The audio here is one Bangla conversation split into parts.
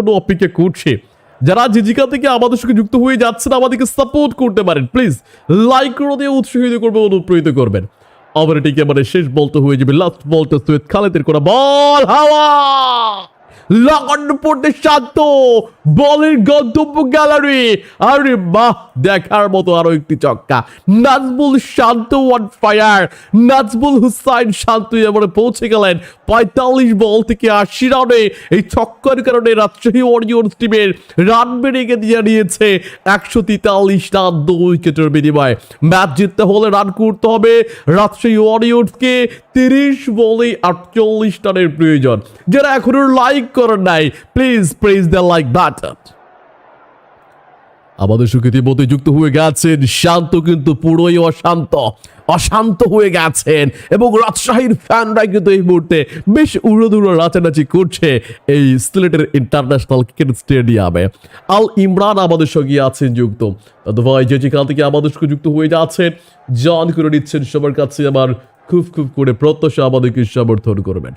এখনও অপেক্ষা করছে। যারা জিজিকা থেকে আমাদের সঙ্গে যুক্ত হয়ে যাচ্ছেন, আমাদেরকে সাপোর্ট করতে পারেন প্লিজ লাইক করে দিয়ে উৎসাহিত করবেন অনুপ্রেরিত করবেন। আবার এটিকে মানে শেষ বলতে হয়ে যাবে লাস্ট বলতে খালেদের করা বল হাওয়া! লাগানো পড়তে বলের গন্তব্য গ্যালারি। আরে বাহ, দেখার মতো আরও একটি চক্কা। নাজবুল শান্ত ওয়ান ফায়ার নাজবুল হুসাইন শান্ত এবারে পৌঁছে গেলেন পঁয়তাল্লিশ বল থেকে আশি রানে। এই কারণে রাজশাহী ওয়ারিয়র্স টিমের রান বেড়ে নিয়েছে একশো তেতাল্লিশ রান দু উইকেটের বিনিময়ে। ম্যাচ জিততে হলে রান করতে হবে। রাজশাহী ওয়ারিয়র্সকে তিরিশ বলে আটচল্লিশ রানের প্রয়োজন। যারা এখনও লাইক করেন নাই। Please press the like button আমাদের সঙ্গে ইতিমধ্যে যুক্ত হয়ে গেছেন, শান্ত কিন্তু পুরোই অশান্ত অশান্ত হয়ে গেছেন এবং রাজশাহীর ফ্যানরা কিন্তু এই মুহূর্তে বেশ উড়োদুড়ো নাচানাচি করছে এই সিলেটের ইন্টারন্যাশনাল ক্রিকেট স্টেডিয়ামে। আল ইমরান আমাদের সঙ্গে আছেন যুক্ত। ভাই যে যেখান থেকে আমাদের সঙ্গে যুক্ত হয়ে যাচ্ছেন জন করে নিচ্ছেন সবার কাছে আমার খুব খুব করে প্রত্যাশা আমাদেরকে সমর্থন করবেন।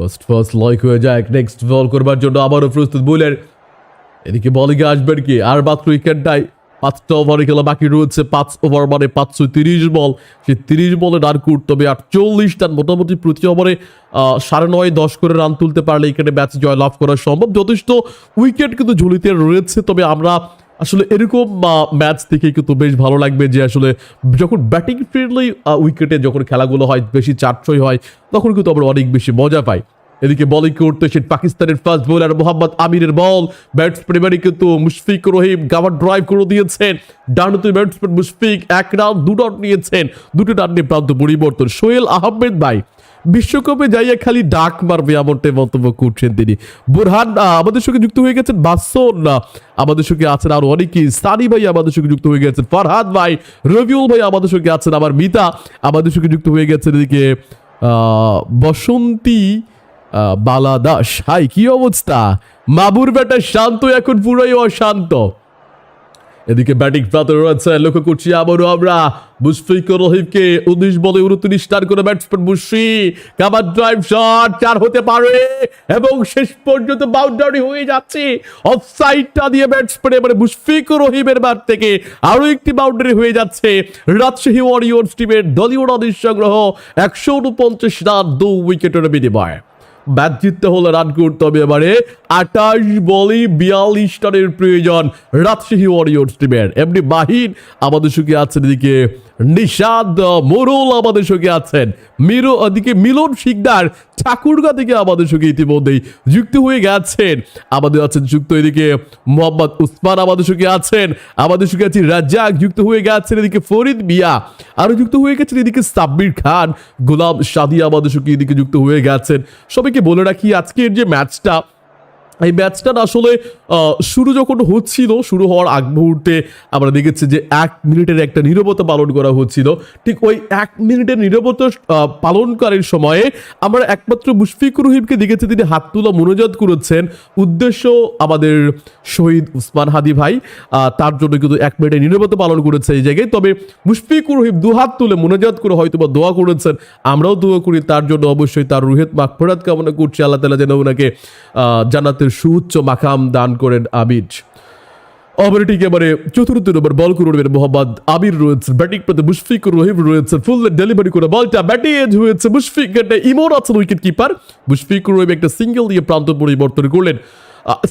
ফার্স্ট ফার্স্ট লাইক হয়ে যায় নেক্সট বল করবার জন্য আবারও প্রস্তুত বুলের এদিকে বলিংয়ে আসবেন কি? আর মাত্র উইকেটটাই পাঁচটা ওভারে খেলা বাকি রয়েছে। পাঁচ ওভার মানে পাঁচশো তিরিশ বল। সেই তিরিশ বলে রান করতে হবে। আটচল্লিশ রান মোটামুটি প্রতি ওভারে সাড়ে নয়, দশ করে রান তুলতে পারলে এখানে ম্যাচ জয় লাভ করা সম্ভব। যথেষ্ট উইকেট কিন্তু ঝুলিতে রয়েছে। তবে আমরা আসলে এরকম ম্যাচ দেখে কিন্তু বেশ ভালো লাগবে যে আসলে যখন ব্যাটিং ফ্রেন্ডলি উইকেটে যখন খেলাগুলো হয়, বেশি চারশই হয়, তখন কিন্তু আমরা অনেক বেশি মজা পাই এদিকে বলিং করতে এসে পাকিস্তানের ফার্স্ট বোলার মোহাম্মদ আমিরের বল ব্যাটসম্যান কিন্তু মুশফিক রহিম গাভার ড্রাইভ করে দিয়েছেন। ডানতে ব্যাটসম্যান মুশফিক এক রান, দু রান নিয়েছেন। দুটো রান নিয়ে প্রান্ত পরিবর্তন। সোহেল আহমেদ ভাই, বিশ্বকাপে যাইয়া খালি ডাক মারবে এমনটাই মন্তব্য করছেন তিনি। বুরহান আমাদের সঙ্গে যুক্ত হয়ে গেছেন বাসন। আমাদের সঙ্গে আছেন আর অনেকেই। সানি ভাই আমাদের সঙ্গে যুক্ত হয়ে গেছেন। ফরহাদ ভাই, রবিউল ভাই আমাদের সঙ্গে আছেন। আমার মিতা আমাদের সঙ্গে যুক্ত হয়ে গেছেন এদিকে বসন্তী বালা দাস, হাই, কি অবস্থা? মাবুর বেটা শান্ত, এখন পুরোই অশান্ত। এদিকে ব্যাটিং প্রান্ত রয়েছে, লক্ষ্য করছি আবারও আমরা মুশফিকুর রহিমকে উনিশ বলে উনত্রিশ রান করে ব্যাটসম্যান মুশফি কাবার ড্রাইভ শট চার হতে পারে, এবং শেষ পর্যন্ত বাউন্ডারি হয়ে যাচ্ছে। অফসাইডটা দিয়ে ব্যাটসম্যান এবারে মুশফিকুর রহিমের বার থেকে আরও একটি বাউন্ডারি হয়ে যাচ্ছে। রাজশাহী ওয়ারিয়র্স টিমের দলীয় রানের সংগ্রহ একশো উনপঞ্চাশ রান, দু উইকেটের বিনিময়ে। ম্যাচ জিততে হলে রান করতে হবে এবারে। আঠাশ বলে বিয়াল্লিশ রানের প্রয়োজন রাজশাহী ওয়ারিয়র্স টিমের এমনি বাহিন আমাদের সুখে আছেন এদিকে নিষাদ মোরল আমাদের সঙ্গে আছেন। মিরো ওদিকে মিলন শিকদার ঠাকুরগা থেকে আমাদের সঙ্গে ইতিমধ্যেই যুক্ত হয়ে গেছেন। আমাদের আছেন যুক্ত এদিকে মোহাম্মদ উসমান আমাদের সঙ্গে আছেন। আমাদের সঙ্গে আছে রাজ্জাক, যুক্ত হয়ে গেছেন এদিকে ফরিদ মিয়া। আরও যুক্ত হয়ে গেছেন এদিকে সাব্বির খান, গোলাম সাদি আমাদের সঙ্গে এদিকে যুক্ত হয়ে গেছেন। সবাইকে বলে রাখি, আজকের যে ম্যাচটা এই ম্যাচটা আসলে শুরু যখন হচ্ছিল, শুরু হওয়ার আগ মুহূর্তে আমরা দেখেছি যে এক মিনিটের একটা নীরবতা পালন করা হচ্ছিল। ঠিক ওই এক মিনিটের নীরবতা পালনকারীর সময়ে আমরা একমাত্র মুশফিকুর রহিমকে দেখেছি, তিনি হাত তোলা মনোজাত করেছেন। উদ্দেশ্য আমাদের শহীদ উসমান হাদি ভাই তার জন্য কিন্তু এক মিনিটের নীরবতা পালন করেছে এই জায়গায়। তবে মুশফিকুর রহিম দু হাত তুলে মনোজাত করে হয়তো বা দোয়া করেছেন, আমরাও দোয়া করি, তার জন্য অবশ্যই তার রুহেত মাগফিরাত কামনা করছি। আল্লাহ তালা যেন ওনাকে জান্নাতের সুউচ্চ মাকাম দান করেন আমির। অপারেটিং এবারে চতুর্থ নম্বর বল করবেন মোহাম্মদ আমির রয়েছে ব্যাটিং প্রতি মুশফিকুর রহিম রয়েছে ফুল ডেলিভারি করে বলটা ব্যাটিং এজ হয়েছে মুশফিক একটা ইমোর আছেন উইকেট কিপার মুশফিকুর রহিম একটা সিঙ্গেল দিয়ে প্রান্ত পরিবর্তন করলেন।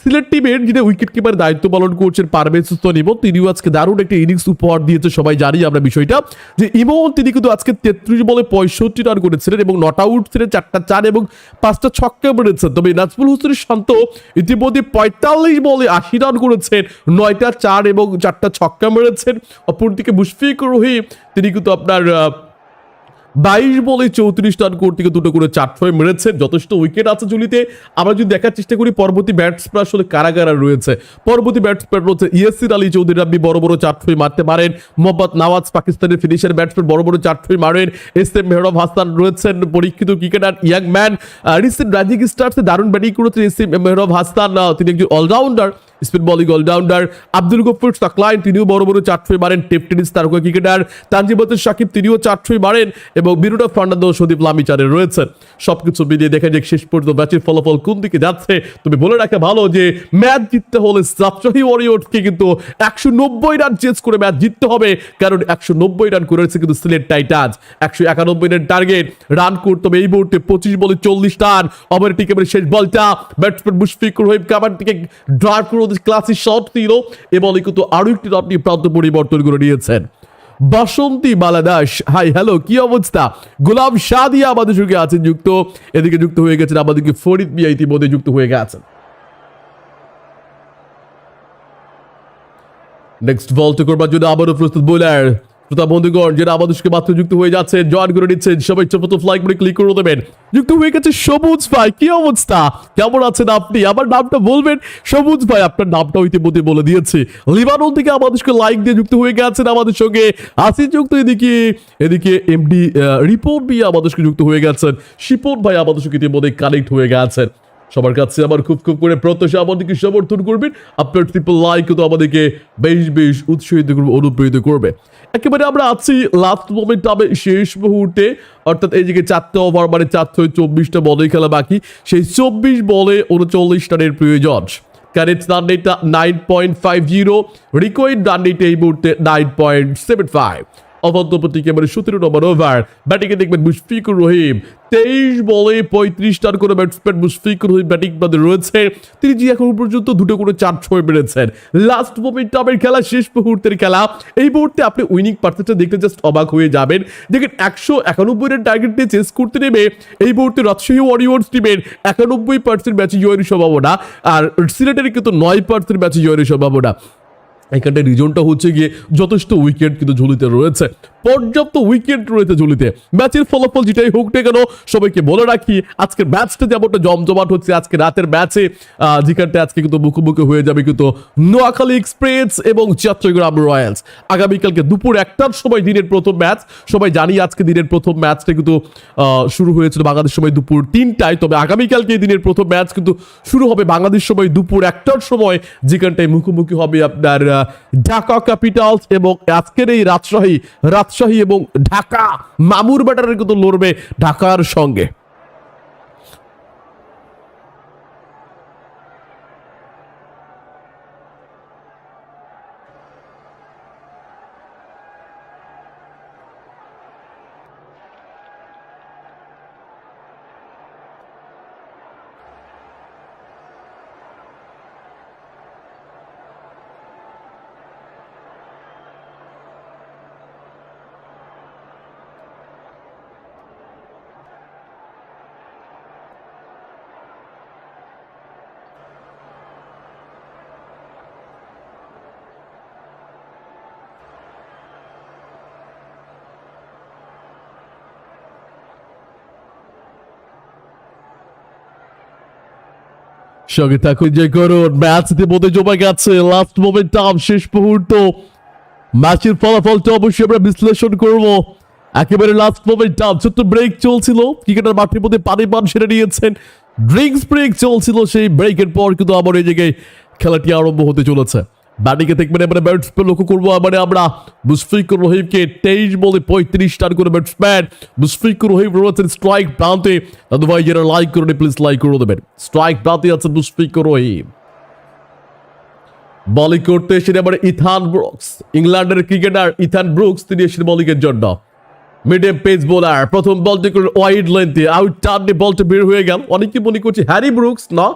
সিলেট টিমের যিনি উইকেট কিপার দায়িত্ব পালন করছেন পারভেজ সুস্তন ইমন তিনিও আজকে দারুণ একটা ইনিংস উপহার দিয়েছে, সবাই জানি আমরা বিষয়টা। যে ইমন, তিনি কিন্তু আজকে তেত্রিশ বলে পঁয়ষট্টি রান করেছিলেন এবং নট আউট ছিলেন চারটা চার এবং পাঁচটা ছক্কা মেরেছেন। তবে নাজমুল হোসেন শান্ত ইতিমধ্যে পঁয়তাল্লিশ বলে আশি রান করেছেন, নয়টা চার এবং চারটা ছক্কা মেরেছেন। অপরদিকে মুশফিকুর রহিম, তিনি কিন্তু আপনার বাইশ বলে চৌত্রিশ রান করতে দুটো করে চার ছয় মেরেছেন যথেষ্ট উইকেট আছে ঝুলিতে আমরা যদি দেখার চেষ্টা করি, পরবর্তী ব্যাটসম্যান আসলে কারা কারা রয়েছে। পরবর্তী ব্যাটসম্যান রয়েছে ইয়াসির আলী চৌধুরী রাব্বি, বড় বড় চার ছয় মারতে পারেন। মোহাম্মদ নওয়াজ, পাকিস্তানের ফিনিশার ব্যাটসম্যান বড় বড় চার ছয় মারেন। এস এম মেহরব হাসান রয়েছেন পরীক্ষিত ক্রিকেটার ইয়াং ম্যান রিসেন্ট রাজিক স্টার্সে দারুণ ব্যাটিং করেছেন এস এম মেহরব হাসান। তিনি একজন allrounder spin bowling allrounder Abdul Gafur Saqlain তিনিও বড় বড় চার ছয় মারেন, টেপ টেনিস তারকা ক্রিকেটার তানজিবাতের সাকিব, তিনিও চার ছয় মারেন এবং বিরুডা ফার্নান্দো, সদীপ লামিচারে রয়েছেন। সবকিছু মিলিয়ে দেখা যাক শেষ পর্যন্ত ম্যাচের ফলাফল কোন দিকে যাচ্ছে? তুমি বলে রাখা ভালো যে ম্যাচ জিততে হলে রাজশাহী ওয়ারিয়র্সকে কিন্তু একশো নব্বই রান চেঞ্জ করে ম্যাচ জিততে হবে। কারণ একশো নব্বই রান করেছে কিন্তু সিলেট টাইটান্স। একশো একানব্বই রান টার্গেট রান করতে হবে এই মুহূর্তে পঁচিশ বলে চল্লিশ রান। ওভার টিকে শেষ বলটা ব্যাটসম্যান মুশফিকুর রহিম কাবার থেকে ড্রাইভ করে ক্লাসি শট দিল এ বলে কিন্তু আরও একটি আপনি প্রান্ত পরিবর্তন করে নিয়েছেন। বাসন্তী বালা দাস হাই, হ্যালো, কি অবস্থা? গোলাম সাদিয়া আমাদের সঙ্গে আছেন, যুক্ত। এদিকে যুক্ত হয়ে গেছেন আমাদেরকে ফরিদ মিয়া ইতিমধ্যে যুক্ত হয়ে গেছেন নেক্সট বলতে করবার জন্য আবারও প্রস্তুত বোলার শ্রোতা বন্ধুগণ, যারা আমাদের সঙ্গে মাত্র যুক্ত হয়ে যাচ্ছে জয়েন করে নিচ্ছেন, সবাই ছোট ফ্লাইক করে ক্লিক করে দেবেন। যুক্ত হয়ে গেছে সবুজ ভাই, কি অবস্থা? কেমন আছেন আপনি? আমার নামটা বলবেন, সবুজ ভাই, আপনার নামটাও ইতিমধ্যে বলে দিয়েছে। লিবানন থেকে আমাদের সঙ্গে লাইক দিয়ে যুক্ত হয়ে গেছেন আমাদের সঙ্গে আসি যুক্ত, এদিকে এদিকে এমডি রিপোর্ট দিয়ে আমাদের সঙ্গে যুক্ত হয়ে গেছেন। শিপন ভাই আমাদের সঙ্গে ইতিমধ্যে কানেক্ট হয়ে গেছেন। সবার কাছে আমার খুব খুব করে প্রত্যাশা, আমাদেরকে সমর্থন করবেন। আপনার ট্রিপল লাইক তো আমাদেরকে বেশ বেশ উৎসাহিত করবে অনুপ্রেরিত করবে। একেবারে আমরা আছি লাস্ট মোমেন্ট তবে শেষ মুহূর্তে। অর্থাৎ এই যে চারটে ওভার মানে চারটে চব্বিশটা বলে খেলা বাকি। সেই চব্বিশ বলে উনচল্লিশ রানের প্রয়োজন। Current run nine point five zero required run এই মুহূর্তে নাইন পয়েন্ট সেভেন ফাইভ অভদ্রপতি একেবারে সতেরো নম্বর ওভার ব্যাটিংয়ে দেখবেন মুশফিকুর রহিম। তেইশ বলে পঁয়ত্রিশ রান করে ব্যাটসম্যান মুশফিকুর রহিম ব্যাটিং পদে রয়েছে। তিনি যে এখন পর্যন্ত দুটো করে চার ছয় মেরেছেন। লাস্ট মোমেন্ট আমের খেলা, শেষ মুহূর্তের খেলা। এই মুহূর্তে আপনি উইনিং পার্সেন্টটা দেখতে জাস্ট অবাক হয়ে যাবেন। দেখেন একশো একানব্বই রান টার্গেট দিয়ে চেস করতে নেবে এই মুহূর্তে রাজশাহী ওয়ারিয়র্স টিমের একানব্বই পার্সেন্ট ম্যাচে জয়ের সম্ভাবনা। আর সিলেটের কিন্তু নয় পার্সেন্ট ম্যাচে জয়ের সম্ভাবনা। এখানটায় রিজনটা হচ্ছে গিয়ে যথেষ্ট উইকেট কিন্তু ঝুলিতে রয়েছে। পর্যাপ্ত উইকেট রয়েছে ঝুলিতে। ম্যাচের ফলাফল যেটাই হোক না কেন, সবাইকে বলে রাখি, আজকের ম্যাচটা যেমনটা জমজমাট হচ্ছে, আজকে রাতের ম্যাচে যেখানটা আজকে কিন্তু মুখোমুখি হয়ে যাবে কিন্তু নোয়াখালী এক্সপ্রেস এবং চট্টগ্রাম রয়্যালস আগামীকালকে দুপুর একটার সময় দিনের প্রথম ম্যাচ। সবাই জানি আজকে দিনের প্রথম ম্যাচটা কিন্তু শুরু হয়েছিল বাংলাদেশ সময় দুপুর তিনটায়। তবে আগামীকালকে দিনের প্রথম ম্যাচ কিন্তু শুরু হবে বাংলাদেশ সময় দুপুর একটার সময়, যেখানটায় মুখোমুখি হবে আপনার ঢাকা ক্যাপিটালস এবং আজকের এই রাজশাহী রাজশাহী এবং ঢাকা, মামুর ব্যাটারে কিন্তু লড়বে ঢাকার সঙ্গে। সঙ্গে থাকুন যে করুন। ম্যাচ ইতিমধ্যে জমে গেছে। লাস্ট মোমেন্ট টাম শেষ মুহূর্ত। ম্যাচের ফলাফলটা অবশ্যই আমরা বিশ্লেষণ করব। একেবারে লাস্ট মোমেন্ট টাম। ছোট্ট ব্রেক চলছিল। ক্রিকেটার মাঠের মধ্যে পানি পান সেরে নিয়েছেন। ড্রিঙ্কস ব্রেক চলছিল। সেই ব্রেকের পর কিন্তু আবার এই জায়গায় খেলাটি আরম্ভ হতে চলেছে। ব্যাটিংয়ে দেখবেন এবারে ব্যাটসম্যান লক্ষ্য করব, এবারে আমরা মুশফিকুর রহিমকে তেইশ বলে পঁয়ত্রিশ রান করে ব্যাটসম্যান মুশফিকুর রহিম রয়েছেন স্ট্রাইক প্রান্তে। দাদু ভাই, যারা লাইক করে প্লিজ লাইক করে দেবেন। স্ট্রাইক প্রান্তে আছেন মুশফিকুর রহিম। বলিং করতে এসে এবারে ইথান ব্রুকস, ইংল্যান্ডের ক্রিকেটার ইথান ব্রুকস, তিনি এসেছেন বলিংয়ের জন্য। মিডিয়াম পেস বোলার প্রথম বলটি করে ওয়াইড লেন্থে আউট টার্নে বলটা বের হয়ে গেল। অনেকে মনে করছে হ্যারি ব্রুকস, না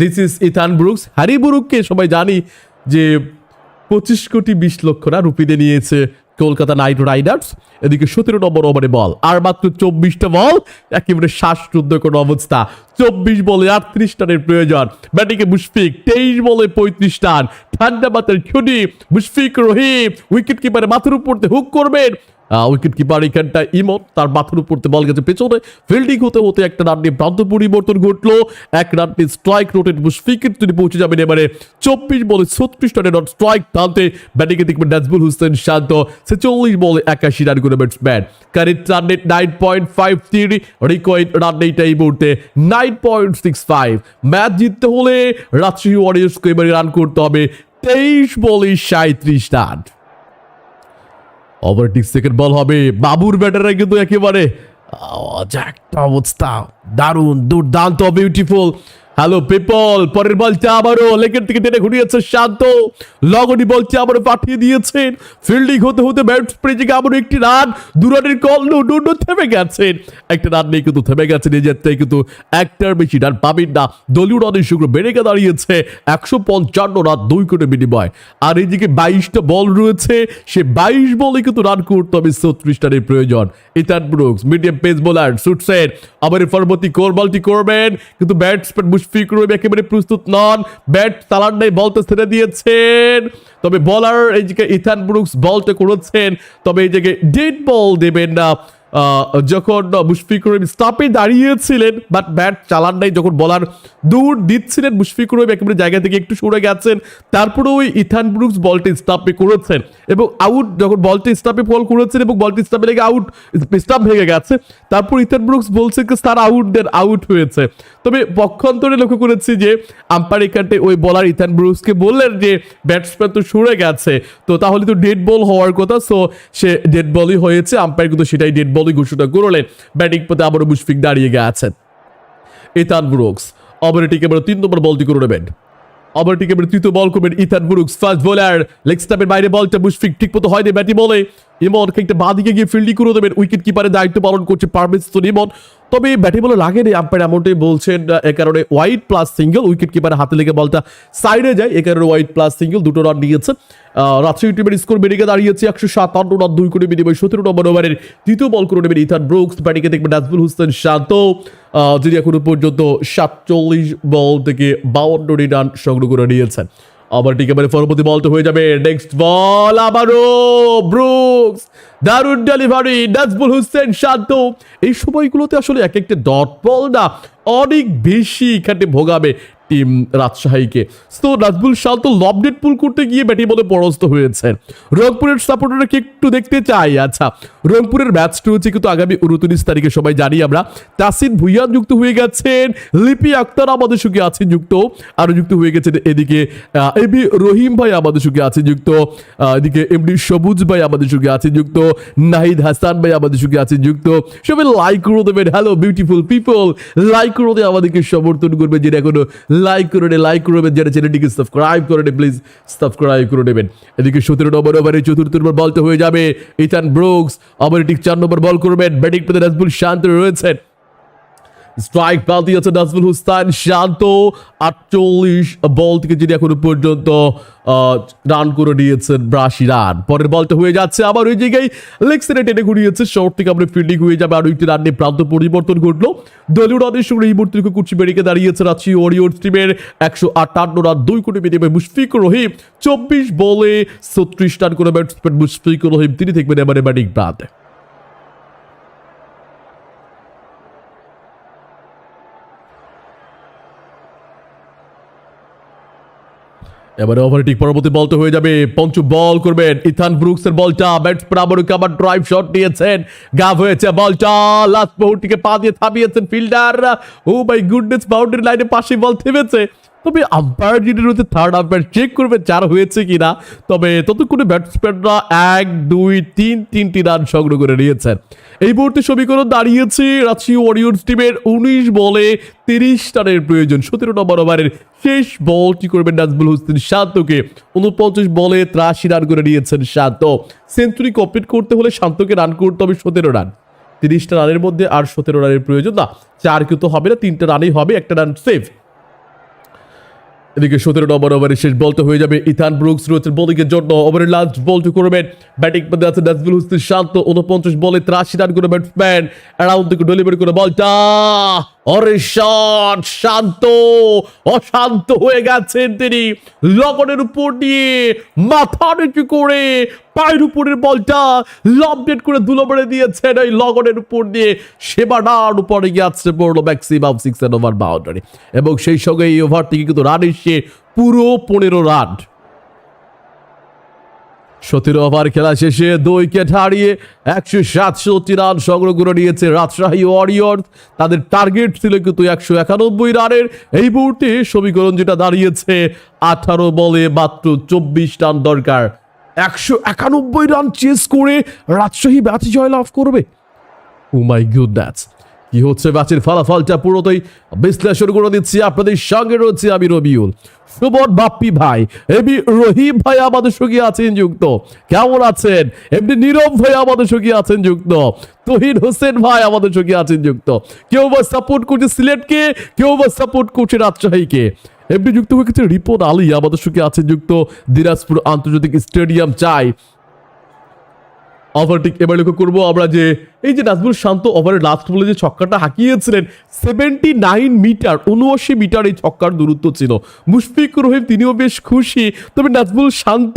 this is Ethan Brooks. Harry ব্রুককে সবাই জানি যে পঁচিশ কোটি বিশ লক্ষ না রুপিতে নিয়েছে কলকাতা নাইট রাইডার্স। এদিকে সতেরো নম্বর ওভারে বল, আর মাত্র চব্বিশটা বল, একেবারে কোনো অবস্থা। চব্বিশ বলে আটত্রিশ রানের প্রয়োজন। ব্যাটিংয়ে মুশফিক, তেইশ বলে পঁয়ত্রিশ রান। ঠান্ডা মাথার ছুটি মুশফিক রহিম উইকেট কিপারে মাথার উপর হুক করবেন। উইকেট কিপার এখানটা ইমন, তার মাথার উপর বল গেছে, পেছনে ফিল্ডিং হতে হতে একটা রান নিয়ে প্রান্ত পরিবর্তন ঘটলো। এক রান নিয়ে স্ট্রাইক রোটেট মুশফিকের তিনি পৌঁছে যাবেন এবারে চব্বিশ বলে ছত্রিশ রানের নট স্ট্রাইক টানতে। ব্যাটিংয়ে দেখবেন নাজবুল হোসেন শান্ত, ছেচল্লিশ বলে একাশি রান করে batsman current run rate nine point five three required run রেটটা এই মুহূর্তে nine point six five match জিততে হলে রাজশাহী ওয়ারিয়ার্সকে এবারে রান করতে হবে তেইশ বলে সাঁত্রিশ রান। ওভার ঠিক সেকেন্ড বল হবে। বাবুর ব্যাটাররা কিন্তু একেবারে অবস্থা। দারুণ দুর্দান্ত বিউটিফুল হ্যালো পিপল পরের বলটা আবারও লেগের থেকে টেনে ঘুরিয়েছে শান্ত। লগনি বলছে আবারও পাঠিয়ে দিয়েছেন। ফিল্ডিং হতে হতে ব্যাটসম্যান থেকে আবারও একটি রান দু রানের কল নো থেমে গেছেন একটা রান নেই কিন্তু থেমে গেছেন নিজের থেকে, কিন্তু একটার বেশি রান পাবেন না। দলীয় রানের শুক্র বেড়ে গিয়ে দাঁড়িয়েছে। একশো পঞ্চান্ন রান দুই কোটি বিনিময়। আর এইদিকে বাইশটা বল রয়েছে, সে বাইশ বলে কিন্তু রান করতে হবে ছত্রিশ রানের প্রয়োজন। Ethan Brooks medium pace bowler সুটসেন আবার পরবর্তী কোর বলটি করবেন, কিন্তু ব্যাটসম্যান মুশফিক রহিম একেবারে প্রস্তুত নন। ব্যাট তালার নাই বলতে ছেড়ে দিয়েছেন। তবে বলার এই যে ইথান ব্রুকস বলটা করেছেন, তবে এই জায়গায় ডেড বল দেবেন না। যখন মুশফিকুর রহিম স্টাপে দাঁড়িয়েছিলেন বাট ব্যাট চালান নাই, যখন বলার দূর দিচ্ছিলেন মুশফিকুর রহিম একেবারে জায়গা থেকে একটু সরে গেছেন তারপরে ওই ইথান ব্রুকস বলটি স্টাপে করেছেন এবং আউট যখন বলটি স্টাপে বল করেছেন এবং বলটি স্টাপে লেগে আউট স্টাম্প ভেঙে গেছে, তারপর ইথান ব্রুকস বলছে তার আউট দেন আউট হয়েছে। তবে পক্ষান্তরে লক্ষ্য করেছি যে আম্পায়ার এখানটায় ওই বলার ইথান ব্রুকসকে বললেন যে ব্যাটসম্যান তো সরে গেছে। তো তাহলে তো ডেড বল হওয়ার কথা সো সে ডেড বলই হয়েছে আম্পায়ার কিন্তু সেটাই ডেড বলই ঘোষণা করলেন, ব্যাটিং পথে আবারও মুশফিক দাঁড়িয়ে গেছেন ইথান ব্রুকস অবরেটিকে এবার তিন নম্বর বলটি করে নেবেন। অবরেটিকে এবার তৃতীয় বল করবেন Ethan Brooks fast bowler, leg স্টাম্পের বাইরে বলটা মুশফিক ঠিক মতো হয়নি ব্যাটি বলে। ইমন খানিকটা বাঁ দিকে গিয়ে ফিল্ডিং করে দেবেন উইকেট কিপারের দায়িত্ব পালন করছে পারভেজ তো ইমন। তবে ব্যাটি বলে লাগেনি আম্পায়ার এমনটাই বলছেন এ কারণে ওয়াইড প্লাস সিঙ্গেল উইকেট কিপারের হাতে লেগে বলটা সাইডে যায়, এ কারণে ওয়াইড প্লাস সিঙ্গেল দুটো রান নিয়েছে। রাজশাহী টিমের স্কোর বেড়ে দাঁড়িয়েছে একশো সাতান্ন রান দুই কোটি বিনিময়, সতেরো নম্বর ওভারের তৃতীয় বল করে নেবেন ইথান ব্রুকস। ব্যাটিংয়ে দেখবেন নাজবুল হোসেন শান্ত যিনি এখনও পর্যন্ত সাতচল্লিশ বল থেকে বাউন্নটি রান সংগ্রহ করে নিয়েছেন। আবার ঠিক এবারে পরবর্তী বলটা হয়ে যাবে। নেক্সট বল আবারও ব্রুকস দারুণ ডেলিভারি নাজবুল হুসেন শান্ত। এই সময়গুলোতে আসলে এক একটা ডট বল না অনেক বেশি এখানে ভোগাবে। টিম রাজশাহীকে। তো নাজবুল শান্ত লবডেট পুল করতে গিয়ে ব্যাটিং বলে পরাস্ত হয়েছেন। রংপুরের সাপোর্টারকে একটু দেখতে চাই? আচ্ছা রংপুরের ম্যাচটা হচ্ছে কিন্তু আগামী উনত্রিশ তারিখে, সবাই জানি আমরা। তাসিন ভুইয়ান যুক্ত হয়ে গেছেন। লিপি আক্তার আমাদের সঙ্গে আছেন যুক্ত। আরও যুক্ত হয়ে গেছেন এদিকে এবি রহিম ভাই আমাদের সঙ্গে আছেন যুক্ত। এদিকে এমডি সবুজ ভাই আমাদের সঙ্গে আছেন যুক্ত। নাহিদ হাসান ভাই আমাদের সঙ্গে আছেন যুক্ত। সবাই লাইক করে দেবেন। হ্যালো বিউটিফুল পিপল লাইক করে দিয়ে আমাদেরকে সমর্থন করবে যেটা এখনও লাইক করে দে লাইক করে দেবেন যারা চ্যানেলটিকে সাবস্ক্রাইব করে নে প্লিজ সাবস্ক্রাইব করে দেবেন এদিকে সতেরো নম্বর ওভারে চতুর্থ নম্বর বলতে হয়ে যাবে ইথান ব্রুকস। আবার ঠিক চার নম্বর বল করবেন ব্যাটিং পেতে নাজবুল শান্ত রয়েছেন। স্ট্রাইক পাল দিয়েছে নাজমুল হুস্তান শান্ত, আটচল্লিশ বল থেকে যিনি এখনও পর্যন্ত রান করে নিয়েছেন ব্রাশি রান। পরের বলটা হয়ে যাচ্ছে আবার ওই জায়গায় লেগ সাইডে টেনে ঘুরিয়েছে। শর্ট থেকে আমরা ফিল্ডিং হয়ে যাবে। আর একটি রান নিয়ে প্রান্ত পরিবর্তন ঘটলো। দলীয় রানের সঙ্গে এই মুহূর্তে কুচি বেরিয়ে দাঁড়িয়েছে রাঁচি ওরিয়র টিমের একশো আটান্ন রান দুই কোটি বিনিময়ে মুশফিক রহিম। চব্বিশ বলে ছত্রিশ রান করে ব্যাটসম্যান মুশফিকুর রহিম। তিনি দেখবেন এবারে ব্যাটিং প্রান্তে। এবারে ওভারটিক পরবর্তী বলতে হয়ে যাবে। পঞ্চু বল করবেন। ইথান ব্রুকসের বলটা ব্যাটস আবারও আবার ড্রাইভ শট নিয়েছেন। গাভ হয়েছে বলটা লাস্ট মুহূর্তটিকে পা দিয়ে থামিয়েছেন fielder oh my goodness boundary line পাশে বল থেমেছে। তবে আম্পায়ার যিনি রয়েছে থার্ড আম্পায়ার চেক করবে চার হয়েছে কিনা। তবে ততক্ষণে ব্যাটসম্যানরা এক, দুই, তিন, তিনটি রান সংগ্রহ করে নিয়েছেন। এই মুহূর্তে সমীকরণ দাঁড়িয়েছে রাজশাহী ওয়ারিয়র্স টিমের উনিশ বলে তিরিশ রানের প্রয়োজন। সতেরো নম্বর ওভারের শেষ বলটি করবেন নাজবুল হোসেন শান্তকে? উনপঞ্চাশ বলে ত্রাশি রান করে নিয়েছেন শান্ত। সেঞ্চুরি কমপ্লিট করতে হলে শান্তকে রান করতে হবে সতেরো রান তিরিশটা রানের মধ্যে আর সতেরো রানের প্রয়োজন না। চার কিন্তু হবে না, তিনটা রানই হবে, একটা রান সেভ এদিকে সতেরো নম্বর ওভারে শেষ বলটা হয়ে যাবে। ইথান ব্রুকস রয়েছে বোলিংয়ের জন্য। ওভারের লাস্ট বলটি করবেন ব্যাটিং মধ্যে আছে নাজবুল হোসেন শান্ত উনপঞ্চাশ বলে ত্রাশি রান করে ব্যাটসম্যান। অ্যারাউন্ড থেকে ডেলিভারি করে বলটা। অরে শট শান্ত, অশান্ত হয়ে গেছেন তিনি। লগনের উপর দিয়ে মাথা নিচু করে পায়ের উপরের বলটা লবডেট করে ধুলো মেরে দিয়েছেন ওই লগনের উপর দিয়ে। সেবাডার উপরে গিয়ে আসছে পড়ল maximum six and over boundary এবং সেই সঙ্গে এই ওভার থেকে কিন্তু রান এসে পুরো পনেরো রান। সতেরো ওভার খেলা শেষে দুই উইকেট হারিয়ে একশো সাতষট্টি রান সংগ্রহ করে নিয়েছে রাজশাহী ওয়ারিয়র্স। তাদের টার্গেট ছিল কিন্তু একশো একানব্বই রানের। এই মুহূর্তে সমীকরণ যেটা দাঁড়িয়েছে, আঠারো বলে মাত্র চব্বিশ রান দরকার। একশো একানব্বই রান চেস করে রাজশাহী ম্যাচ জয়লাভ করবে। ও মাই গুডনেস কি হচ্ছে ম্যাচের ফলাফলটা পুরোটাই বিশ্লেষণ করে দিচ্ছি আপনাদের সঙ্গে রয়েছে আমি রবিউল। সুবন বাপ্পি ভাই এমনি রহিম ভাই আমাদের সঙ্গে আছেন যুক্ত। কেমন আছেন? এমনি নীরব ভাই আমাদের সঙ্গে আছেন যুক্ত। তহিন হোসেন ভাই আমাদের সঙ্গে আছেন যুক্ত। কেউ বা সাপোর্ট করছে সিলেটকে কেউ বা সাপোর্ট করছে রাজশাহীকে এমনি যুক্ত হয়ে গেছে রিপন আলী আমাদের সঙ্গে আছেন যুক্ত। দিনাজপুর আন্তর্জাতিক স্টেডিয়াম চাই। ওভারটিক এবার লক্ষ্য করব আমরা যে, এই যে নাজমুল শান্ত ওভারের লাস্ট বলে যে ছক্কাটা হাঁকিয়েছিলেন সেভেন্টি নাইন মিটার উনআশি মিটার এই ছক্কার দূরত্ব ছিল। মুশফিকুর রহিম তিনিও বেশ খুশি। তবে নাজমুল শান্ত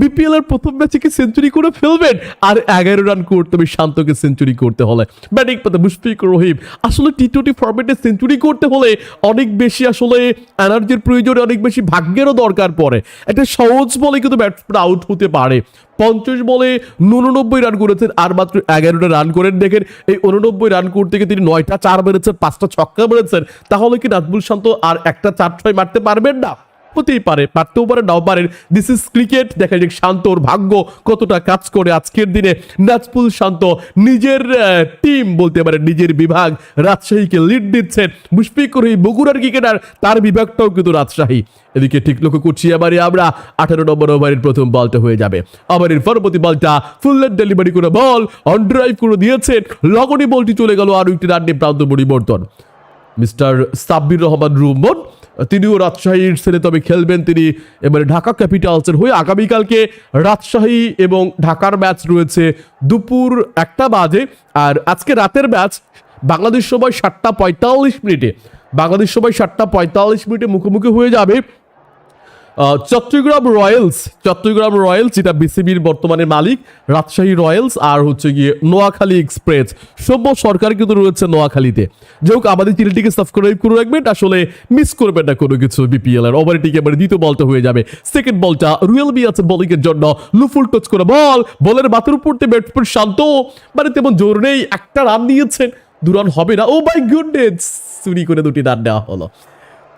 বিপিএল এর প্রথম ম্যাচে কি সেঞ্চুরি করে ফেলবেন আর এগারো রান করতে হবে শান্তকে সেঞ্চুরি করতে হলে। ব্যাটিং পাতে মুশফিকুর রহিম, আসলে টি টোয়েন্টি ফরম্যাটে সেঞ্চুরি করতে হলে অনেক বেশি আসলে এনার্জির প্রয়োজনে অনেক বেশি ভাগ্যেরও দরকার পড়ে। একটা সহজ বলে কিন্তু ব্যাটসম্যান আউট হতে পারে। পঞ্চাশ বলে উননব্বই রান করেছেন, আর মাত্র এগারোটা রান করেন। দেখেন, এই উননব্বই রান করতে গিয়ে তিনি নয়টা চার মেরেছেন, পাঁচটা ছক্কা মেরেছেন। তাহলে কি নাজমুল শান্ত আর একটা চার ছয় মারতে পারবেন না? হতেই পারে। পারতেও পারে নাও পারেন দিস ইজ ক্রিকেট দেখা যাক শান্তর ভাগ্য কতটা কাজ করে আজকের দিনে। নাজমুল শান্ত নিজের টিম বলতে পারে নিজের বিভাগ রাজশাহীকে লিড দিচ্ছেন মুশফিকুর এই বগুড়ার ক্রিকেটার তার বিভাগটাও কিন্তু রাজশাহী। এদিকে ঠিক লক্ষ্য করছি এবারে আমরা, আঠারো নম্বর ওভারের প্রথম বলটা হয়ে যাবে। ওভারের পরবর্তী বলটা ফুললেট ডেলিভারি করে বল অন ড্রাইভ করে দিয়েছেন লগনি বলটি চলে গেল আর একটি রান প্রান্ত পরিবর্তন। মিস্টার সাব্বির রহমান রুমন তিনিও রাজশাহীর ছেলে তবে খেলবেন তিনি এবারে ঢাকা ক্যাপিটালসের হয়ে আগামীকালকে রাজশাহী এবং ঢাকার ম্যাচ রয়েছে দুপুর একটা বাজে। আর আজকে রাতের ম্যাচ বাংলাদেশ সময় সাতটা পঁয়তাল্লিশ মিনিটে। বাংলাদেশ সময় সাতটা পঁয়তাল্লিশ মিনিটে মুখোমুখি হয়ে যাবে চট্টগ্রাম রয়্যালস চট্টগ্রাম রয়্যালস যেটা বিসিবির বর্তমানে মালিক, রাজশাহী রয়্যালস আর হচ্ছে গিয়ে নোয়াখালী এক্সপ্রেস। সভ্য সরকার কিন্তু রয়েছে নোয়াখালীতে। যাই হোক, আমাদের চ্যানেলটিকে সাবস্ক্রাইব করে রাখবেন, আসলে মিস করবেন না কোনো কিছু বিপিএল এর। ওভারটিকে এবার দ্বিতীয় বলটা হয়ে যাবে। সেকেন্ড বলটা রুয়েল বি আছে বোলিং এর জন্য। লুফুল টচ করে বল। বলের মাথার উপর ব্যাটসম্যান শান্ত। মানে তেমন জোর নেই, একটা রান দিয়েছেন। দু রান হবে না। ও মাই গুডনেস চুরি করে দুটি রান নেওয়া হলো।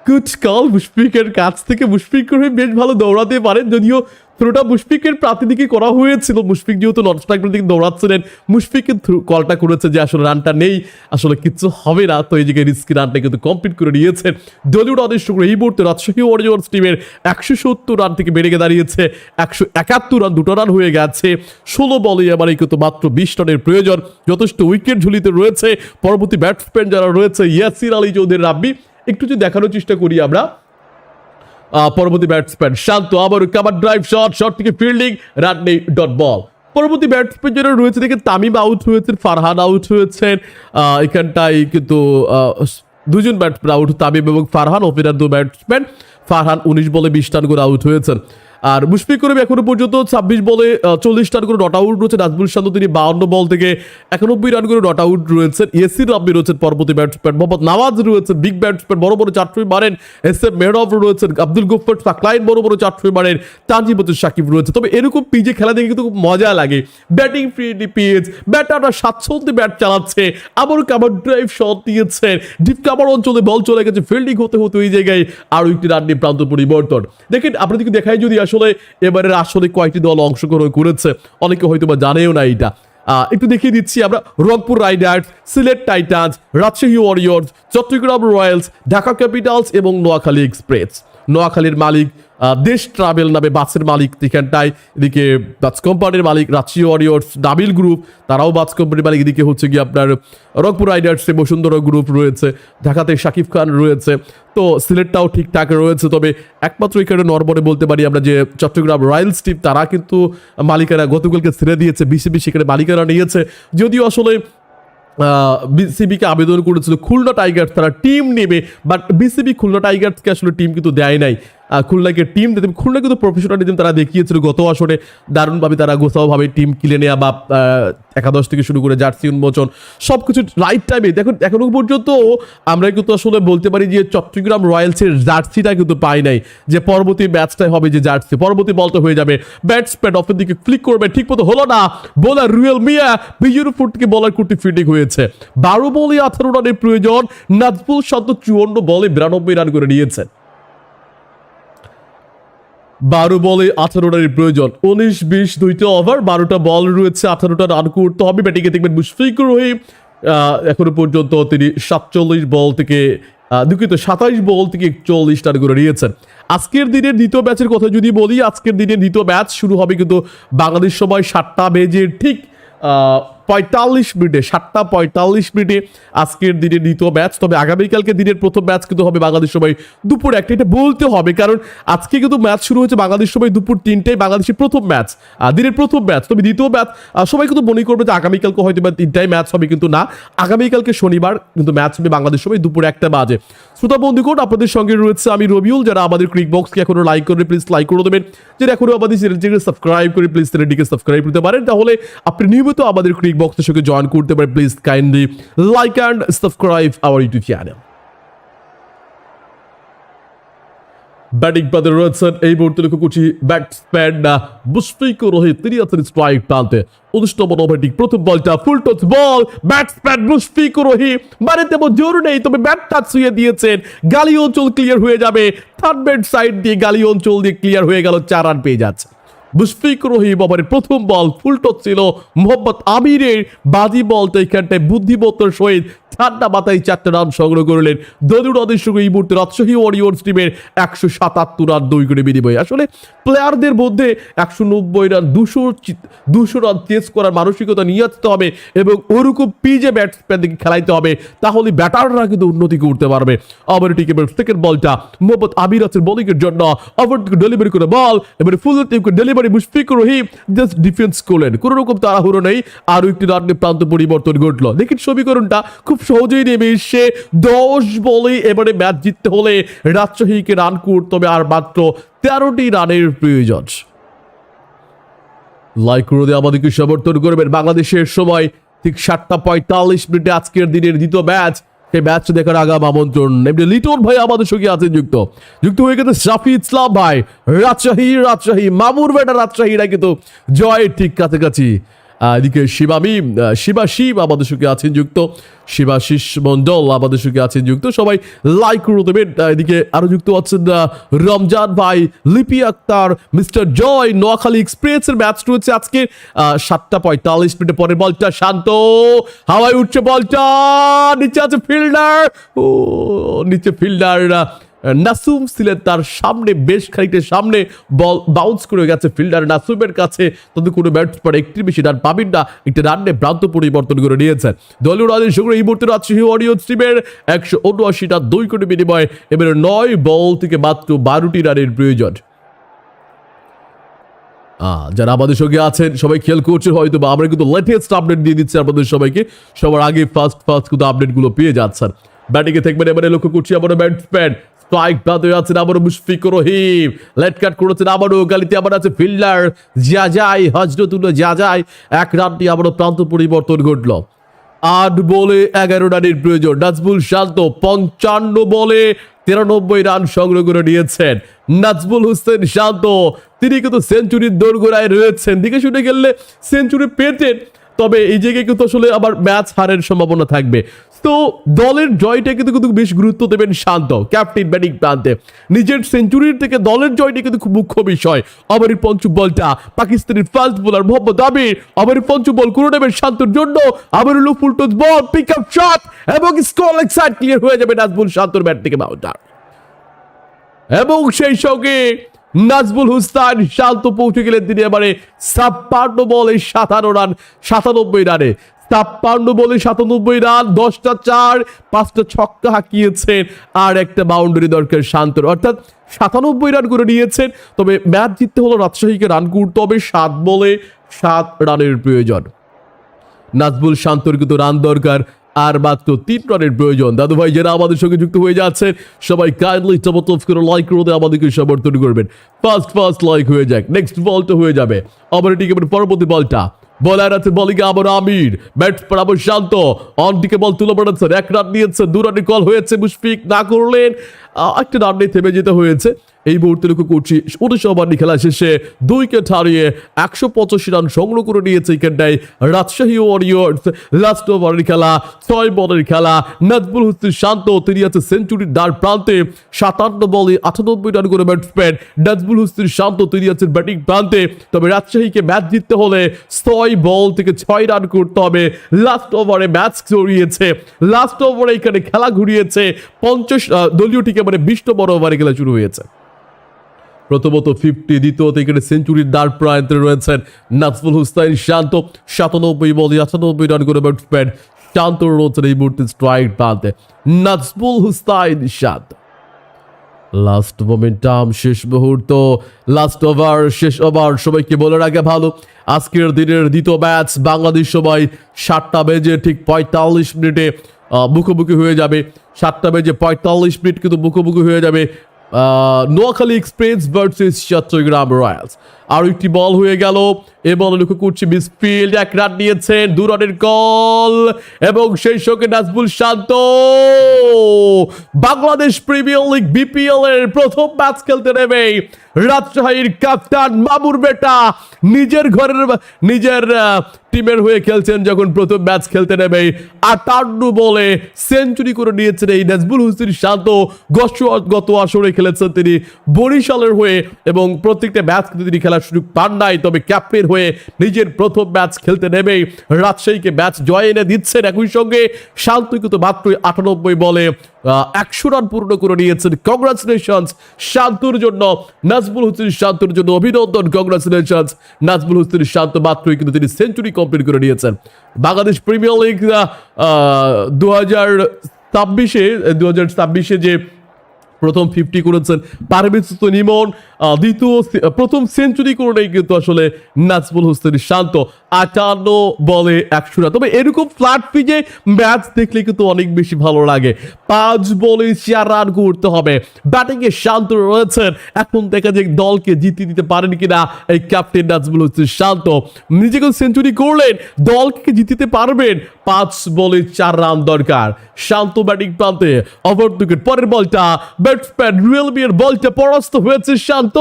গুড কল মুশফিকের কাছ থেকে মুশফিক করে বেশ ভালো দৌড়াতে পারেন, যদিও থ্রোটা মুশফিকের প্রাতিনিধিকে করা হয়েছিল। মুশফিক যেহেতু স্ট্রাইকের দিকে দৌড়াচ্ছিলেন। মুশফিকের থ্রু কলটা করেছে যে আসলে রানটা নেই, আসলে কিচ্ছু হবে না, তো এই জায়গায় রিস্কি রানটা কিন্তু কমপ্লিট করে নিয়েছেন দলীয় আদেশ করে এই মুহূর্তে রাজশাহী ওয়ারিয়র্স টিমের একশো সত্তর রান থেকে বেড়ে দাঁড়িয়েছে, একশো একাত্তর রান দুটো রান হয়ে গেছে। ষোলো বলে এবার কিন্তু মাত্র বিশ রানের প্রয়োজন। যথেষ্ট উইকেট ঝুলিতে রয়েছে। পরবর্তী ব্যাটসম্যান যারা রয়েছে, ইয়াসির আলী চৌধুরী রাব্বি একটু যদি দেখানোর চেষ্টা করি আমরা। পরবর্তী ব্যাটসম্যান শান্ত, আবারও কাবার ড্রাইভ শট শট থেকে ফিল্ডিং রান নেই ডট বল পরবর্তী ব্যাটসম্যান যারা রয়েছে দেখে তামিম আউট হয়েছেন, ফারহান আউট হয়েছেন এখানটায় কিন্তু দুজন ব্যাটসম্যান আউট তামিম এবং ফারহান ওপেনার দু ব্যাটসম্যান ফারহান উনিশ বলে বিশ রান করে আউট হয়েছেন। আর মুশফিক করিম এখনও পর্যন্ত ছাব্বিশ বলে চল্লিশ রান করে নট আউট রয়েছে নাজমুল শান্ত তিনি বাউন্ন বল থেকে একানব্বই রান করে নট আউট রয়েছেন। ইয়াসির রাব্বি রয়েছেন পরবর্তী ব্যাটসম্যান মোহাম্মদ নওয়াজ রয়েছেন বিগ ব্যাটসম্যান বড় বড় চারটুই মারেন। এস এম মেহরব রয়েছেন, আব্দুল গফর সাকলাইন বড় বড় চারটুই মারেন। তানজিবতুল সাকিব রয়েছে। তবে এরকম পিজে খেলা দেখে কিন্তু খুব মজা লাগে। ব্যাটিং ফ্রি পিচ ব্যাটাররা স্বাচ্ছন্দ্যে ব্যাট চালাচ্ছে। আবার কাবার ড্রাইভ শট দিয়েছেন। ডিপ কাবার অঞ্চলে বল চলে গেছে। ফিল্ডিং হতে হতে ওই জায়গায় আরও একটি রান নিয়ে প্রান্ত পরিবর্তন। দেখেন আপনাদেরকে দেখাই যদি আসলে এবারের আসলে কয়েকটি দল অংশগ্রহণ করেছে। অনেকে হয়তো বা জানেও না এটা। আহ, একটু দেখিয়ে দিচ্ছি আমরা Rangpur Riders Sylhet Titans Rajshahi Warriors Chattogram Royals Dhaka Capitals এবং নোয়াখালী এক্সপ্রেস। নোয়াখালীর মালিক দেশ ট্রাভেল নামে বাসের মালিক এখানটায়। এদিকে বাস কোম্পানির মালিক রাজশাহী ওয়ারিয়র্স ডাবিল গ্রুপ তারাও বাস কোম্পানির মালিক। এদিকে হচ্ছে গিয়ে আপনার রংপুর রাইডার্সে বসুন্ধরা গ্রুপ রয়েছে, ঢাকাতে শাকিব খান রয়েছে। তো সিলেটটাও ঠিকঠাক রয়েছে, তবে একমাত্র এখানে নরবরে বলতে পারি আমরা যে চট্টগ্রাম রয়্যালস টিম তারা কিন্তু মালিকারা গতকালকে ছেড়ে দিয়েছে বিসিবি সেখানে মালিকারা নিয়েছে। যদিও আসলে বিসিবিকে আবেদন করেছিল খুলনা টাইগার্স তারা টিম নেবে বাট বিসিবি খুলনা টাইগার্সকে আসলে টিম কিন্তু দেয় নাই। খুলনাকে টিম দিতে খুলনা কিন্তু প্রফেশনালিজম তারা দেখিয়েছিল গত আসরে। দারুণভাবে তারা গোছাওভাবে টিম কিনে নেওয়া বা একাদশ থেকে শুরু করে জার্সি উন্মোচন সব কিছু রাইট টাইমে দেখুন, এখনও পর্যন্ত আমরা কিন্তু আসলে বলতে পারি যে চট্টগ্রাম রয়্যালসের জার্সিটা কিন্তু পাই নাই। যে পরবর্তী ম্যাচটাই হবে যে জার্সি। পরবর্তী বলটা হয়ে যাবে। ব্যাটসম্যান অফের দিকে ক্লিক করবে। ঠিক মতো হলো না। বোলার রুয়েল মিয়া বিজুর ফুট থেকে বলার করতে ফিল্ডিং হয়েছে। বারো বলে আঠারো রানের প্রয়োজন। নাজবুল শান্ত চুয়ান্ন বলে বিরানব্বই রান করে নিয়েছেন বারো বলে আঠারো রানের প্রয়োজন। উনিশ, বিশ, দুইটা ওভার বারোটা বল রয়েছে, আঠারোটা রান করতে হবে। ব্যাটিংয়ে দেখবেন মুশফিকুর রহিম এখনও পর্যন্ত তিনি সাতচল্লিশ বল থেকে দুঃখিত, সাতাইশ বল থেকে একচল্লিশ রান করে নিয়েছেন। আজকের দিনের দ্বিতীয় ম্যাচের কথা যদি বলি, আজকের দিনের দ্বিতীয় ব্যাচ শুরু হবে কিন্তু বাংলাদেশ সময় সাতটা বেজে ঠিক পঁয়তাল্লিশ মিনিটে, সাতটা পঁয়তাল্লিশ মিনিটে আজকের দিনের দ্বিতীয় ম্যাচ তবে আগামীকালকে দিনের প্রথম ম্যাচ কিন্তু হবে বাংলাদেশ সময় দুপুর একটা। এটা বলতে হবে, কারণ আজকে কিন্তু ম্যাচ শুরু হয়েছে বাংলাদেশ সময় দুপুর তিনটায়, বাংলাদেশের প্রথম ম্যাচ দিনের প্রথম ম্যাচ তবে দ্বিতীয় ম্যাচ সবাই কিন্তু মনে করবে যে আগামীকালকে হয়তো বা তিনটায় ম্যাচ হবে কিন্তু না। আগামীকালকে শনিবার কিন্তু ম্যাচ হবে বাংলাদেশ সময় দুপুর একটা বাজে। শ্রোতা বন্ধুগণ আপনাদের সঙ্গে রয়েছে আমি রবিউল। যারা আমাদের ক্রিক বক্সকে এখনও লাইক করে প্লিজ লাইক করে দেবেন। যারা এখনও আমাদের চ্যানেলটিকে সাবস্ক্রাইব করে প্লিজ চ্যানেলটিকে সাবস্ক্রাইব করতে পারেন। তাহলে আপনি নিয়মিত আমাদের ক্রিক বক্সের সঙ্গে জয়েন করতে পারেন। Please kindly like and subscribe our YouTube channel batting পদে রয়েছেন এই মুহূর্তে লক্ষ্য করছি ব্যাটসম্যান মুশফিকুর রহিম তিনি আছেন স্ট্রাইক প্রান্তে উনিশতম ওভারটি প্রথম বলটা full toss ball batsman Mushfiqur Rahim মানে তেমন জোর নেই, তবে ব্যাটটা ছুঁয়ে দিয়েছেন। গালি অঞ্চল ক্লিয়ার হয়ে যাবে থার্ড ব্যাট সাইড দিয়ে গালি অঞ্চল দিয়ে ক্লিয়ার হয়ে গেল, চার রান পেয়ে যাচ্ছে। মুশফিকুর রহিম ওভারের প্রথম বল ফুল টচ ছিল, মোহাম্মদ আমিরের বাজি বলটা এখানটায় বুদ্ধিমত্তার সহিত ঠান্ডা মাথায় চারটে রান সংগ্রহ করলেন দলুর রানের সঙ্গে এই মুহূর্তে রাজশাহী ওয়ারিয়র্স টিমের একশো সাতাত্তর রান দুই করে বিনিময়ে। আসলে প্লেয়ারদের মধ্যে একশো নব্বই রান, দুশো দুশো রান চেস করার মানসিকতা নিয়ে আসতে হবে এবং ওরকম পিজে ব্যাটসম্যানদেরকে খেলাইতে হবে, তাহলে ব্যাটাররা কিন্তু উন্নতি করতে পারবে। আবার টিকের সেকেন্ড বলটা মোহাম্মদ আমির আছেন বোলিংয়ের জন্য। আবার ডেলিভারি করে বল এবারে ফুল টিমকে delivery Mushfiqur Rahim just defence করলেন। কোনো রকম তাড়াহুড়ো নেই, আরও একটি রানের প্রান্ত পরিবর্তন ঘটলো। দেখুন সমীকরণটা খুব সহজেই নেমে এসে দশ বলে এবারে ম্যাচ জিততে হলে রাজশাহীকে রান করতে হবে আর মাত্র তেরোটি রানের প্রয়োজন। লাইক করে দিয়ে আমাদেরকে সমর্থন করবেন। বাংলাদেশের সময় ঠিক সাতটা পঁয়তাল্লিশ মিনিটে আজকের দিনের দ্বিতীয় ম্যাচ। সেই ম্যাচ দেখার আগাম আমন্ত্রণ। এমনি লিটন ভাই আমাদের সঙ্গে আছেন, যুক্ত। যুক্ত হয়ে গেছে শাফি ইসলাম ভাই। রাজশাহী রাজশাহী, মামুর বেটা রাজশাহীরা কিন্তু জয়ের ঠিক কাছাকাছি। এদিকে শিবামিম আহ, শিবাশিব আমাদের সঙ্গে আছেন যুক্ত। শিবাশিস মন্ডল আমাদের সঙ্গে আছেন যুক্ত। সবাই লাইক করে দেবেন। এদিকে আরও যুক্ত আছেন রমজান ভাই লিপি আক্তার মিস্টার জয় নোয়াখালী এক্সপ্রেসের ম্যাচ রয়েছে আজকে। সাতটা পঁয়তাল্লিশ মিনিটে পরে বলটা শান্ত। হাওয়ায় উঠছে বলটা নিচে আছে ফিল্ডার ও নিচে ফিল্ডার নাসুম ছিলেন তার সামনে বেশ খানিকটা সামনে বল বাউন্স করে গেছে ফিল্ডার নাসুমের কাছে। তবে কোনো ব্যাটসম্যান একটি বেশি রান পাবেন না একটি রানে ভ্রান্ত পরিবর্তন করে নিয়েছেন দলীয় রানের সঙ্গে এই মুহূর্তে রাজশাহী অডিয়েন্স টিমের একশো উনআশি রান দুই কোটি বিনিময়ে। এবারে নয় বল থেকে মাত্র বারোটি রানের প্রয়োজন। যারা আমাদের সঙ্গে আছেন, সবাই খেয়াল করছেন হয়তো বা আমরা কিন্তু লেটেস্ট আপডেট দিয়ে দিচ্ছি আপনাদের সবাইকে। সবার আগে ফার্স্ট ফার্স্ট কিন্তু আপডেটগুলো পেয়ে যাচ্ছেন। ব্যাটিংয়ে থাকবেন, এবারে লক্ষ্য করছি আমারও ব্যাটসম্যান স্ট্রাইক বাদে আছেন আবারও মুশফিকুর রহিম। লেট কাট করেছেন আবারও গালিতে আবার আছে ফিল্ডার যা যা এক রানটি আবারও প্রান্ত পরিবর্তন ঘটলো। আট বলে এগারো রানের প্রয়োজন। নাজবুল শান্ত পঞ্চান্ন বলে তিরানব্বই রান সংগ্রহ করে নিয়েছেন। নাজবুল হোসেন শান্ত, তিনি কিন্তু সেঞ্চুরির দোরগোড়ায় রয়েছেন। দিকে শুনে গেলে সেঞ্চুরি পেতেন। তবে এই জায়গায় কিন্তু আসলে আবার ম্যাচ হারের সম্ভাবনা থাকবে। তো দলের জয়টা কিন্তু কিন্তু বেশ গুরুত্ব দেবেন শান্ত, ক্যাপ্টেন ব্যাটিং প্রান্তে। নিজের সেঞ্চুরির থেকে দলের জয়টা কিন্তু খুব মুখ্য বিষয়। এই পঞ্চম বলটা, পাকিস্তানের ফার্স্ট বোলার মোহাম্মদ আমির। এই পঞ্চম বল করে নেবেন শান্তর জন্য। আবার হলো full toss ball pick up shot এবং স্কোর সাইড ক্লিয়ার হয়ে যাবে নাজবুল শান্তর ব্যাট থেকে বাউন্ডার এবং সেই সঙ্গে নাজবুল হুস্তান শান্ত পৌঁছে গেলেন তিনি এবারে ছাপ্পান্ন বলে সাতান্ন রান, সাতানব্বই রানে। ছাপ্পান্ন বলে সাতানব্বই রান, দশটা চার, পাঁচটা ছক্কা হাঁকিয়েছেন আর একটা বাউন্ডারি দরকার শান্তর। অর্থাৎ সাতানব্বই রান করে নিয়েছেন, তবে ম্যাচ জিততে হলো রাজশাহীকে রান করতে হবে সাত বলে সাত রানের প্রয়োজন। নাজবুল শান্তর কিন্তু রান দরকার আর মাত্র তিন রানের প্রয়োজন। দাদু ভাই যারা আমাদের সঙ্গে যুক্ত হয়ে যাচ্ছে, সবাই কাইন্ডলি চমৎকার করে লাইক করে আমাদেরকে সমর্থন করবেন। ফার্স্ট ফার্স্ট লাইক হয়ে যাক নেক্সট বলটা হয়ে যাবে। আবার এটি পরবর্তী বলটা বলার আছে বলিকে আবার আমির। ব্যাট পর আবার শান্ত। বল তুলে পড়েছেন এক রান নিয়েছেন দু রানে কল হয়েছে মুশফিক, না করলেন। একটা রান নিয়ে থেমে যেতে হয়েছে। এই মুহূর্তে লক্ষ্য করছি উনিশ ওভার খেলা শেষে দুই উইকেট হারিয়ে একশো পঁচাশি রান সংগ্রহ করে নিয়েছে এখানটায় রাজশাহী ওয়ারিয়র্স লাস্ট ওভারের খেলা ছয় বলের খেলা নাজবুল হোসেন শান্ত তিনি আছে সেঞ্চুরির দ্বার প্রান্তে সাতান্ন বলে আটানব্বই রান করে ব্যাটসম্যান নাজবুল হোসেন শান্ত তিনি আছেন ব্যাটিং প্রান্তে। তবে রাজশাহীকে ম্যাচ জিততে হলে ছয় বল থেকে ছয় রান করতে হবে। লাস্ট ওভারে ম্যাচ ঘুরিয়েছে লাস্ট ওভারে এখানে খেলা ঘুরিয়েছে। পঞ্চাশ আহ, দলীয় টিকে মানে বিশ নম্বর ওভারে খেলা শুরু হয়েছে। প্রথমত ফিফটি দ্বিতীয়ত এখানে সেঞ্চুরির দ্বার প্রান্তে রয়েছেন নাজফুল হুসাইন শান্ত, সাতানব্বই বলে আটানব্বই রান করে ব্যাটসম্যান শান্ত রয়েছেন এই মুহূর্তে স্ট্রাইক প্রান্তে নাজফুল হুসাইন শান্ত। লাস্ট মোমেন্টাম শেষ মুহূর্ত লাস্ট ওভার শেষ ওভার সবাইকে বলে রাখা ভালো। আজকের দিনের দ্বিতীয় ম্যাচ বাংলাদেশ সময় সাতটা বেজে ঠিক পঁয়তাল্লিশ মিনিটে মুখোমুখি হয়ে যাবে। সাতটা বেজে পঁয়তাল্লিশ মিনিট কিন্তু মুখোমুখি হয়ে যাবে Noakhali Express versus Chattogram Royals আর একটি বল হয়ে গেল। এ বল লক্ষ্য করছি মিসফিল্ড এক রান নিয়েছেন, দু রানের কল এবং সেই সঙ্গে Nazmul Shanto. Bangladesh Premier League BPL এর প্রথম ম্যাচ খেলতে নেবে রাজশাহীর ক্যাপ্টেন মামুর বেটা নিজের ঘরের, নিজের টিমের হয়ে খেলছেন যখন প্রথম ম্যাচ খেলতে নেবে আটান্ন বলে সেঞ্চুরি করে নিয়েছেন এই নাজবুল হোসেন শান্ত। গত- আসরে খেলেছেন তিনি বরিশালের হয়ে এবং প্রত্যেকটা ম্যাচ কিন্তু তিনি সুযোগ পান নাই, তবে ক্যাপ্টেন হয়ে নিজের প্রথম ম্যাচ খেলতে নেমেই রাজশাহীকে ম্যাচ জয় এনে দিচ্ছেন একই সঙ্গে শান্ত কিন্তু মাত্রই আটানব্বই বলে একশো রান পূর্ণ করে নিয়েছেন কংগ্রাচুলেশনস শান্তর জন্য। নাজবুল হোসেন শান্তর জন্য অভিনন্দন কংগ্রাচুলেশনস নাজবুল হোসেন শান্ত মাত্রই কিন্তু তিনি সেঞ্চুরি কমপ্লিট করে নিয়েছেন। বাংলাদেশ প্রিমিয়ার লিগ দু হাজার ছাব্বিশে দু হাজার ছাব্বিশে যে প্রথম ফিফটি করেছেন। পারভেজ নিমন দ্বিতীয় প্রথম সেঞ্চুরি করেই কিন্তু আসলে নাজবুল হোসেন শান্ত। আটান্ন বলে একশো রান তবে এরকম ফ্ল্যাট পিজে ম্যাচ দেখলে কিন্তু অনেক বেশি ভালো লাগে। পাঁচ বলে চার রান করতে হবে। ব্যাটিংয়ে শান্ত রয়েছেন। এখন দেখা যায় দলকে জিতিয়ে দিতে পারেন কিনা। এই ক্যাপ্টেন নাজবুল হোসেন শান্ত। নিজেকে সেঞ্চুরি করলেন, দলকে জিতিতে পারবেন। পাঁচ বলে চার রান দরকার। শান্ত ব্যাটিং প্রান্তে ওভার উইকেট পরের বলটা ব্যাটসম্যান রিয়েলমি এর বলটা পরাস্ত হয়েছে শান্ত।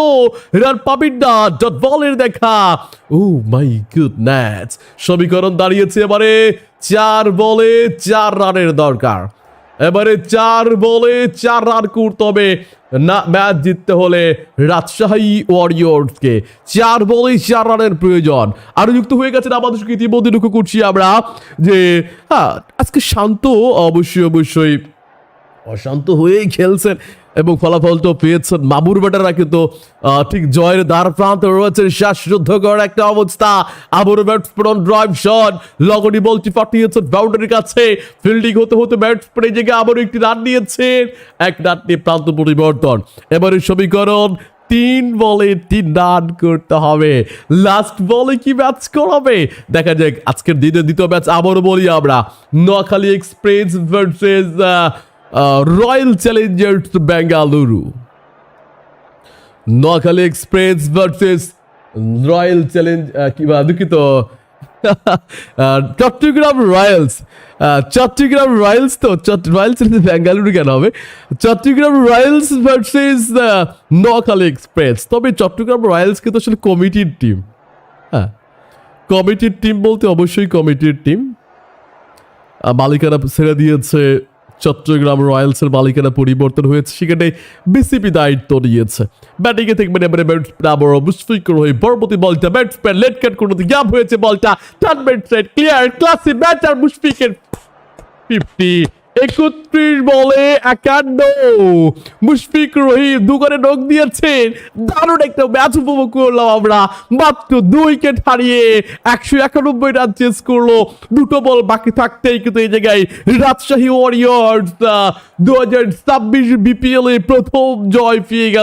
রান পাবেন না ডট বলের দেখা। ও মাই গুডনেস সমীকরণ দাঁড়িয়েছে এবারে চার বলে চার রানের দরকার। এবারে চার বলে চার রান করতে হবে। না, ম্যাচ জিততে হলে রাজশাহী ওয়ারিয়র্সকে চার বলে চার রানের প্রয়োজন। আরও যুক্ত হয়ে গেছেন আমাদের ইতিমধ্যে, লক্ষ্য করছি আমরা যে হ্যাঁ আজকে শান্ত অবশ্যই অবশ্যই। অশান্ত হয়েই খেলছেন। এবং ফলাফল তো পেয়েছেন মামুর বেটারা, কিন্তু ঠিক জয়ের দ্বার প্রান্তে রয়েছেন শ্বাসরুদ্ধকর একটা অবস্থা। আবুর ব্যাটসম্যান ড্রাইভ শট। লগনি বলটি পাঠিয়েছেন বাউন্ডারির কাছে। ফিল্ডিং হতে হতে ব্যাটসম্যান জায়গায় আবারও একটি রান নিয়েছেন। এক রান নিয়ে প্রান্ত পরিবর্তন। এবারে সমীকরণ, তিন বলে তিন রান করতে হবে। লাস্ট বলে কি ম্যাচ করাবে? দেখা যাক, আজকের দিনে দ্বিতীয় ম্যাচ আবারও বলি আমরা। Noakhali Express versus Royal Challengers Bengaluru Noakhali Express versus Royal Challenge কিংবা দুঃখিত। চট্টগ্রাম রয়্যালস চট্টগ্রাম রয়্যালস তো রয়্যালস বেঙ্গালুরু কেন হবে? Chattogram Royals versus Noakhali Express তবে চট্টগ্রাম রয়্যালস কিন্তু আসলে কমিটির টিম হ্যাঁ কমিটির টিম বলতে অবশ্যই কমিটির টিম মালিকানা ছেড়ে দিয়েছে চট্টগ্রাম রয়্যালসের মালিকানা পরিবর্তন হয়েছে, সেখানে বিসিপি দায়িত্ব নিয়েছে। ব্যাটিংয়ে থেকে এবারে ব্যাটসম্যান আবারও মুশফিকুর হয়ে পরবর্তী বলটা, ব্যাটসম্যান লেট কাট করে গ্যাপ হয়েছে বলটা। টার্নমেন্ট ক্লিয়ার ক্লাসি ব্যাটার মুশফিকের ফিফটি একত্রিশ বলে একান্ন। মুশফিক রহিম দুগারে নখ দিয়েছেন। দারুণ একটা ম্যাচ উপভোগ করলাম আমরা। মাত্র দুই উইকেট হারিয়ে একশো একানব্বই রান চেস করল। দুটো বল বাকি থাকতেই কিন্তু এই জায়গায় রাজশাহী ওয়ারিয়র্স দু হাজার ছাব্বিশ বিপিএল এ প্রথম জয় পেয়ে গেল।